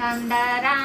ನಂದರಾ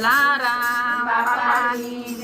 જય જલારામ બાપાની